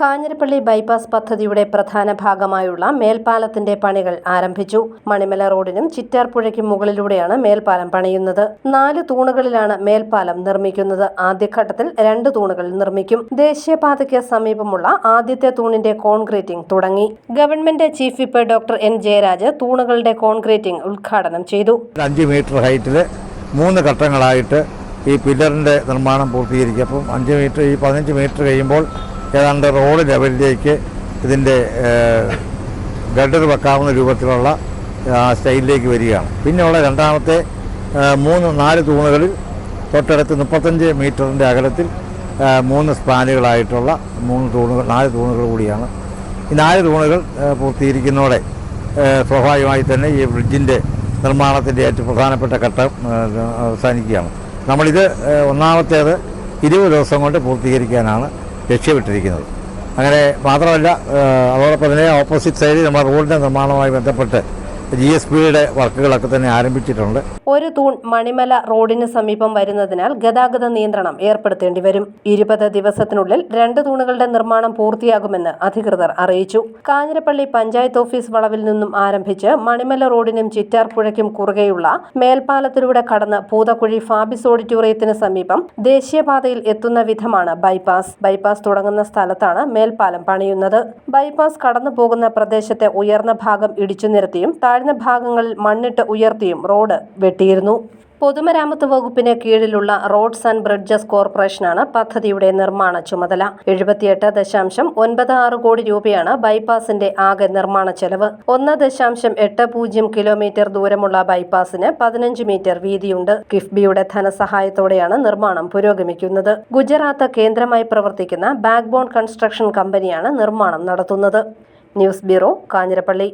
Kanjirappally bypass പദ്ധതിയുടെ പ്രധാന ഭാഗമായുള്ള മേൽപ്പാലത്തിന്റെ പണികൾ ആരംഭിച്ചു. മണിമല റോഡിനും ചിറ്റാർപ്പുഴയ്ക്കും മുകളിലൂടെയാണ് മേൽപ്പാലം പണിയുന്നത്. നാല് തൂണുകളിലാണ് മേൽപ്പാലം നിർമ്മിക്കുന്നത്. ആദ്യഘട്ടത്തിൽ രണ്ട് തൂണുകൾ നിർമ്മിക്കും. ദേശീയപാതയ്ക്ക് സമീപമുള്ള ആദ്യത്തെ തൂണിന്റെ കോൺക്രീറ്റിംഗ് തുടങ്ങി. Government chief whip doctor N Jayaraj തൂണുകളുടെ concreting ഉദ്ഘാടനം ചെയ്തു. അഞ്ച് മീറ്റർ ഹൈറ്റിൽ മൂന്ന് ഘട്ടങ്ങളായിട്ട് ഈ പില്ലറിന്റെ നിർമ്മാണം പൂർത്തീകരിക്കും. അപ്പം അഞ്ച് മീറ്റർ ഈ പതിനഞ്ച് മീറ്റർ കഴിയുമ്പോൾ ഏതാണ്ട് റോഡ് ലെവലിലേക്ക് ഇതിന്റെ ഗഡർ വെക്കാവുന്ന രൂപത്തിലുള്ള സ്റ്റൈലിലേക്ക് വരികയാണ്. പിന്നെയുള്ള രണ്ടാമത്തെ മൂന്ന് നാല് തൂണുകളിൽ തൊട്ടടുത്ത് മുപ്പത്തഞ്ച് മീറ്ററിന്റെ അകലത്തിൽ മൂന്ന് സ്പാനുകളായിട്ടുള്ള മൂന്ന് തൂണുകൾ നാല് തൂണുകൾ കൂടിയാണ്. ഈ നാല് തൂണുകൾ പൂർത്തീകരിക്കുന്നതോടെ സ്വാഭാവികമായി തന്നെ ഈ ബ്രിഡ്ജിന്റെ നിർമ്മാണത്തിന്റെ ഏറ്റവും പ്രധാനപ്പെട്ട ഘട്ടം അവസാനിക്കുകയാണ്. നമ്മളിത് ഒന്നാമത്തേത് ഇരുപത് ദിവസം കൊണ്ട് പൂർത്തീകരിക്കാനാണ് ലക്ഷ്യമിട്ടിരിക്കുന്നത്. അങ്ങനെ മാത്രമല്ല അതോടൊപ്പം തന്നെ ഓപ്പോസിറ്റ് സൈഡിൽ നമ്മുടെ റോഡിന്റെ നിർമ്മാണവുമായി ബന്ധപ്പെട്ട് ജി എസ് പിയുടെ വർക്കുകളൊക്കെ തന്നെ ആരംഭിച്ചിട്ടുണ്ട്. ഒരു തൂൺ മണിമല റോഡിന് സമീപം വരുന്നതിനാൽ ഗതാഗത നിയന്ത്രണം ഏർപ്പെടുത്തേണ്ടി വരും. ഇരുപത് ദിവസത്തിനുള്ളിൽ രണ്ട് തൂണുകളുടെ നിർമ്മാണം പൂർത്തിയാകുമെന്ന് അധികൃതർ അറിയിച്ചു. കാഞ്ഞിരപ്പള്ളി പഞ്ചായത്ത് ഓഫീസ് വളവിൽ നിന്നും ആരംഭിച്ച് മണിമല റോഡിനും ചിറ്റാർപ്പുഴയ്ക്കും കുറുകെയുള്ള മേൽപ്പാലത്തിലൂടെ കടന്ന് പൂതക്കുഴി ഫാബിസ് ഓഡിറ്റോറിയത്തിന് സമീപം ദേശീയപാതയിൽ എത്തുന്ന വിധമാണ് ബൈപ്പാസ്. ബൈപ്പാസ് തുടങ്ങുന്ന സ്ഥലത്താണ് മേൽപ്പാലം പണിയുന്നത്. ബൈപ്പാസ് കടന്നു പോകുന്ന പ്രദേശത്തെ ഉയർന്ന ഭാഗം ഇടിച്ചു നിരത്തിയും താഴ്ന്ന ഭാഗങ്ങളിൽ മണ്ണിട്ട് ഉയർത്തിയും റോഡ് വെട്ടിയിരുന്നു. പൊതുമരാമത്ത് വകുപ്പിന് കീഴിലുള്ള റോഡ്സ് ആൻഡ് ബ്രിഡ്ജസ് കോർപ്പറേഷനാണ് പദ്ധതിയുടെ നിർമ്മാണ ചുമതല. എഴുപത്തിയെട്ട് ദശാംശം ഒൻപത് ആറ് കോടി രൂപയാണ് ബൈപ്പാസിന്റെ ആകെ നിർമ്മാണ ചെലവ്. ഒന്ന് ദശാംശം എട്ട് പൂജ്യം കിലോമീറ്റർ ദൂരമുള്ള ബൈപ്പാസിന് പതിനഞ്ച് മീറ്റർ വീതിയുണ്ട്. കിഫ്ബിയുടെ ധനസഹായത്തോടെയാണ് നിർമ്മാണം പുരോഗമിക്കുന്നത്. ഗുജറാത്ത് കേന്ദ്രമായി പ്രവർത്തിക്കുന്ന ബാക്ക്ബോൺ കൺസ്ട്രക്ഷൻ കമ്പനിയാണ് നിർമ്മാണം നടത്തുന്നത്. News bureau Kanjirappally.